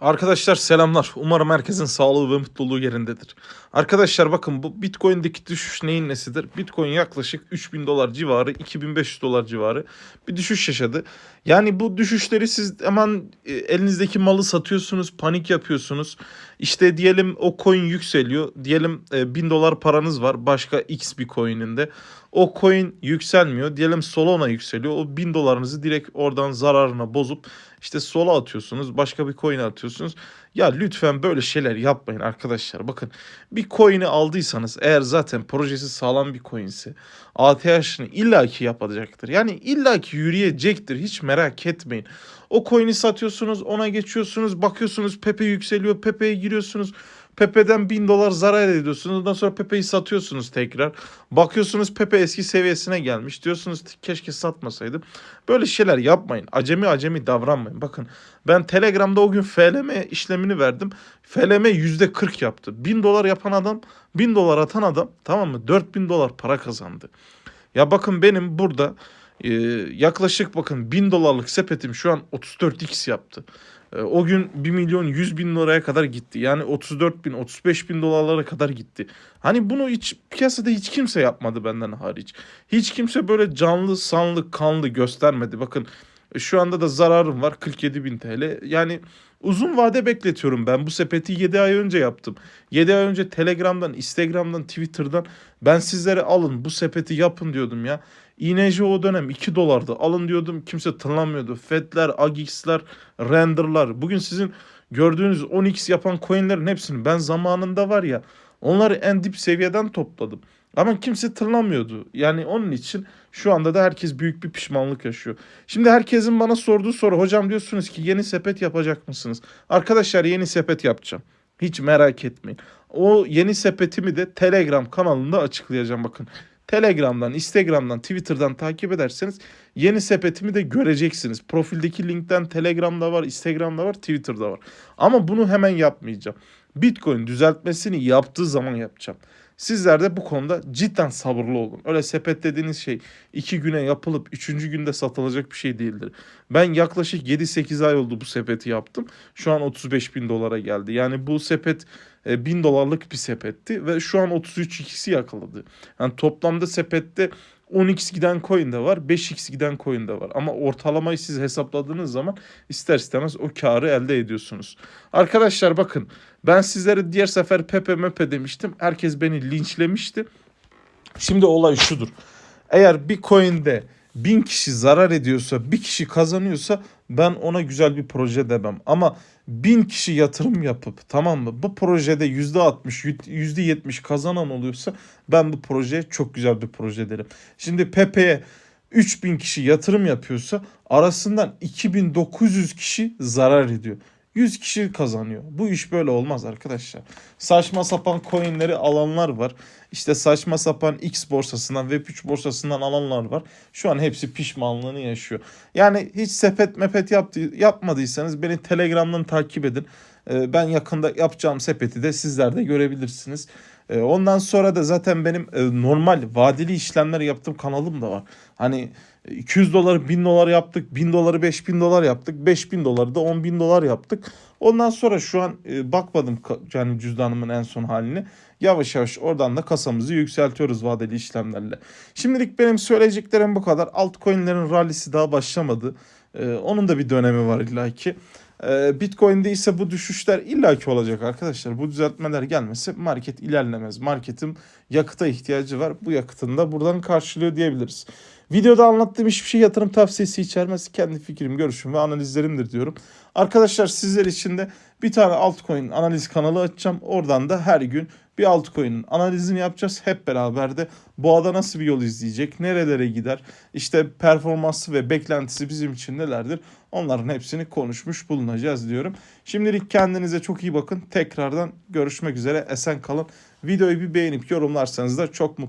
Arkadaşlar selamlar. Umarım herkesin sağlığı ve mutluluğu yerindedir. Arkadaşlar bakın bu Bitcoin'deki düşüş neyin nesidir? Bitcoin yaklaşık 3000 dolar civarı, 2500 dolar civarı bir düşüş yaşadı. Yani bu düşüşleri siz hemen e, elinizdeki malı satıyorsunuz, panik yapıyorsunuz. İşte diyelim o coin yükseliyor. Diyelim e, 1000 dolar paranız var başka X bir coin'inde. O coin yükselmiyor. Diyelim Solana yükseliyor. O 1000 dolarınızı direkt oradan zararına bozup işte sola atıyorsunuz. Başka bir coin'e atıyorsunuz. Ya lütfen böyle şeyler yapmayın arkadaşlar. Bakın bir coin'i aldıysanız eğer zaten projesi sağlam bir coin'se ATH'ını illaki yapacaktır. Yani illaki yürüyecektir. Hiç merak etmeyin. O coin'i satıyorsunuz ona geçiyorsunuz bakıyorsunuz Pepe yükseliyor Pepe'ye giriyorsunuz. Pepe'den 1000 dolar zarar ediyorsunuz. Ondan sonra Pepe'yi satıyorsunuz tekrar. Bakıyorsunuz Pepe eski seviyesine gelmiş. Diyorsunuz keşke satmasaydım. Böyle şeyler yapmayın. Acemi acemi davranmayın. Bakın ben Telegram'da o gün FLM işlemini verdim. FLM %40 yaptı. 1000 dolar yapan adam 1000 dolar atan adam tamam mı 4000 dolar para kazandı. Ya bakın benim burada e, yaklaşık bakın 1000 dolarlık sepetim şu an 34x yaptı. E, o gün 1 milyon 100 bin liraya kadar gitti. Yani 34 bin 35 bin dolarlara kadar gitti. Hani bunu hiç piyasada hiç kimse yapmadı benden hariç. Hiç kimse böyle canlı sanlı kanlı göstermedi. Bakın şu anda da zararım var 47 bin TL. Yani uzun vade bekletiyorum ben. Bu sepeti 7 ay önce yaptım. 7 ay önce Telegram'dan, Instagram'dan, Twitter'dan ben sizlere alın bu sepeti yapın diyordum ya. İNC o dönem 2 dolardı. Alın diyordum kimse tınlamıyordu. Fedler, Agix'ler, Render'lar. Bugün sizin gördüğünüz 10x yapan coinlerin hepsini ben zamanında var ya onları en dip seviyeden topladım. Ama kimse tırlamıyordu. Yani onun için şu anda da herkes büyük bir pişmanlık yaşıyor. Şimdi herkesin bana sorduğu soru hocam diyorsunuz ki yeni sepet yapacak mısınız? Arkadaşlar yeni sepet yapacağım. Hiç merak etmeyin. O yeni sepetimi de Telegram kanalında açıklayacağım bakın. Telegram'dan, Instagram'dan, Twitter'dan takip ederseniz yeni sepetimi de göreceksiniz. Profildeki linkten Telegram'da var, Instagram'da var, Twitter'da var. Ama bunu hemen yapmayacağım. Bitcoin düzeltmesini yaptığı zaman yapacağım. Sizler de bu konuda cidden sabırlı olun. Öyle sepet dediğiniz şey iki güne yapılıp üçüncü günde satılacak bir şey değildir. Ben yaklaşık 7-8 ay oldu bu sepeti yaptım. Şu an 35 bin dolara geldi. Yani bu sepet e, 1000 dolarlık bir sepetti ve şu an 33x'i yakaladı. Yani toplamda sepette 10x giden coin de var, 5x giden coin de var. Ama ortalamayı siz hesapladığınız zaman ister istemez o karı elde ediyorsunuz. Arkadaşlar bakın ben sizlere diğer sefer Pepe Mepe demiştim. Herkes beni linçlemişti. Şimdi olay şudur. Eğer bir coin'de bin kişi zarar ediyorsa bir kişi kazanıyorsa ben ona güzel bir proje demem. Ama bin kişi yatırım yapıp tamam mı bu projede yüzde altmış yüzde yetmiş kazanan oluyorsa ben bu projeye çok güzel bir proje derim. Şimdi Pepe'ye 3000 kişi yatırım yapıyorsa arasından 2900 kişi zarar ediyor. 100 kişi kazanıyor. Bu iş böyle olmaz arkadaşlar. Saçma sapan coinleri alanlar var. İşte saçma sapan X borsasından, Web3 borsasından alanlar var. Şu an hepsi pişmanlığını yaşıyor. Yani hiç sepet mepet yaptı, yapmadıysanız beni Telegram'dan takip edin. Ee, Ben yakında yapacağım sepeti de sizler de görebilirsiniz. Ee, Ondan sonra da zaten benim e, normal vadeli işlemler yaptığım kanalım da var. Hani 200 doları 1000 dolar yaptık. 1000 doları 5000 dolar yaptık. 5000 doları da 10 bin dolar yaptık. Ondan sonra şu an e, bakmadım yani cüzdanımın en son haline. Yavaş yavaş oradan da kasamızı yükseltiyoruz vadeli işlemlerle. Şimdilik benim söyleyeceklerim bu kadar. Altcoin'lerin rallisi daha başlamadı. E, onun da bir dönemi var illaki. E, Bitcoin'de ise bu düşüşler illaki olacak arkadaşlar. Bu düzeltmeler gelmesi market ilerlemez. Marketin yakıta ihtiyacı var. Bu yakıtını da buradan karşılıyor diyebiliriz. Videoda anlattığım hiçbir şey yatırım tavsiyesi içermez. Kendi fikrim, görüşüm ve analizlerimdir diyorum. Arkadaşlar sizler için de bir tane altcoin analiz kanalı açacağım. Oradan da her gün bir altcoin'in analizini yapacağız. Hep beraber de boğada nasıl bir yol izleyecek, nerelere gider, işte performansı ve beklentisi bizim için nelerdir? Onların hepsini konuşmuş bulunacağız diyorum. Şimdilik kendinize çok iyi bakın. Tekrardan görüşmek üzere. Esen kalın. Videoyu bir beğenip yorumlarsanız da çok mutlu